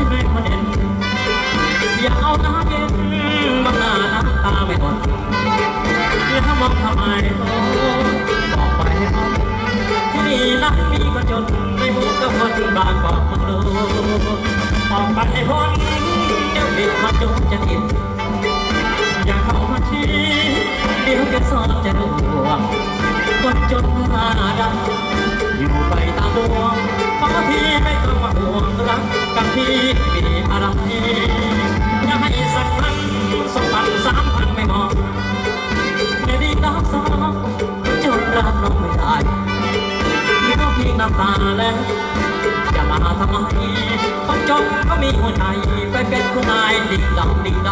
ยไม่ทนเห็นอย่าเอาหน้าเย็นบังหน้าน้ำตาไม่ทนแล้วมองทำไมบอกไปให้เขาที่นี่รักมีก็จนไม่รู้ก็คนบางบอกมึงรู้ออกไปให้พ้นเดี๋ยวเด็กมาจนจะติดอย่าเข้ามาชี้เดี๋ยวจะสอบจะรู้ว่าคนจนหน้าดำ อยู่ไปตามดวงขอที่ไม่ต้องมาห่วงรักกับพี่มีอะไรอย่าให้สักพันสองพันสามพันไม่มองไม่ดีรักสองจนรักน้องไม่ได้มีพี่น้ำตาแล้วอย่ามาทำไมคนจนก็มีหัวใจไปเป็นคุณนายดิ่งดำดิ่งด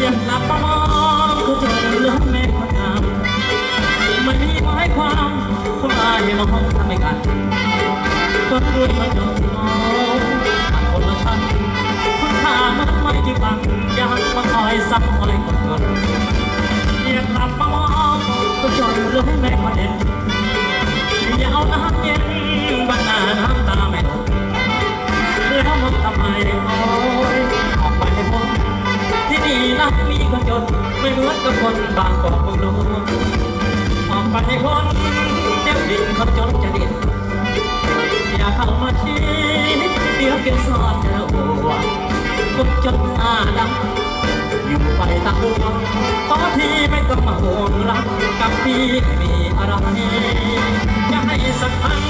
ำยังหลับมองคือเจอเรื่องแม่คนงามไม่มีหมายความคนอายให้มองทำไมกันคนรวยมันจน ไม่เหมือนกับคนบางกอกเมืองหลวออกไปให้พ้นเดี๋ยวดินคนจนจะดินอย่าเข้ามาชี้เดี๋ยวเก็บซ่อนจะโอ้คนจนหน้าดำอยู่ไปตามดวงขอที่ไม่ต้องมาห่วงรักกับพี่มีอะไรจะให้สักพัน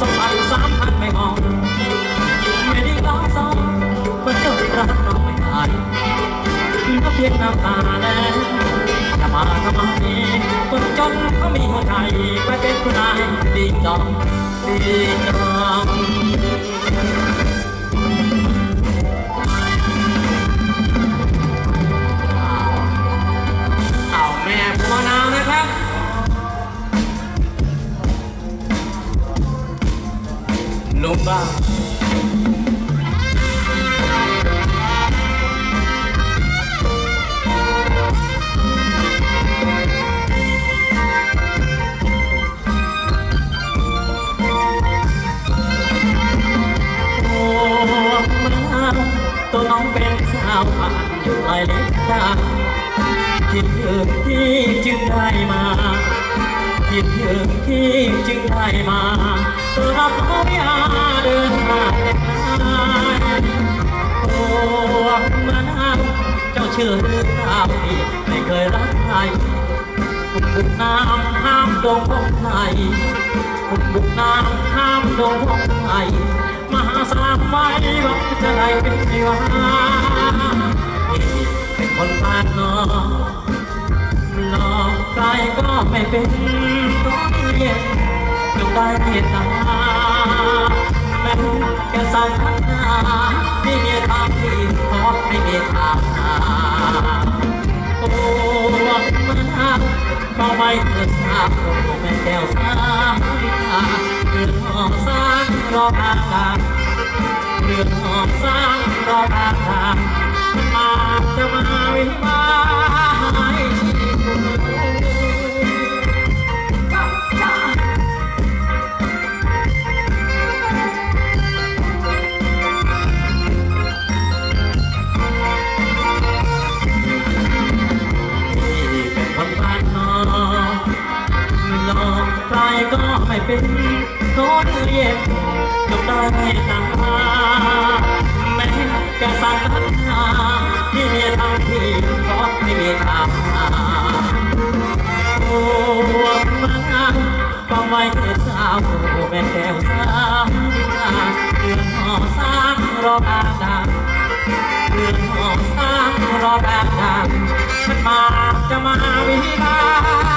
สองพันสามพันไม่มองไม่ได้ร้องสองคนจนรักน้องไม่ได้ก็เพียงน้ำตา คนจนก็มีหัวใจไปเป็นคนนายดีดองดีดองเอาแม่ผัวนาวนะครับลุงบ้างาวผ่านอยู่หลายเล็กตาคิดถึงที่จึงได้มา คิดถึงที่จึงได้มารับเอายาเดินทางแต่ไกลโอ้มานาเจ้าเชื่อหรือเปล่าพี่ไม่เคยรักใครคุณบุกน้ำห้ามดงของไทยคุณบุกน้ำห้ามดงของไทยมหาสามไว้หวังจะได้เป็นไงวะพี่เป็น คนบ้านนอกหลอกใครก็ไม่เป็นต้องเย็นจงได้เมตตาแม้แค่สั่งทักหาไม่มีทางที่ขอไม่มีทางหาโอ้มันก็ไม่เคยทราบโอ้แม่แก้วสามเรื่องหอมสร้างรอทางทางเรื่องหอมสร้างรอทางทาง ก็ไม่เป็นคนเรียนจบได้ไม่ตามแม้จะสั่งทันหาที่มีทางที่ก็ไม่มีทางโอ้มาก็ไม่เคยทราแม่แก้วสาวเรื่องหอสร้างรอบอาดาเรื่องหอมสร้างรอแบบนั้นมันมาจะมาวิบาก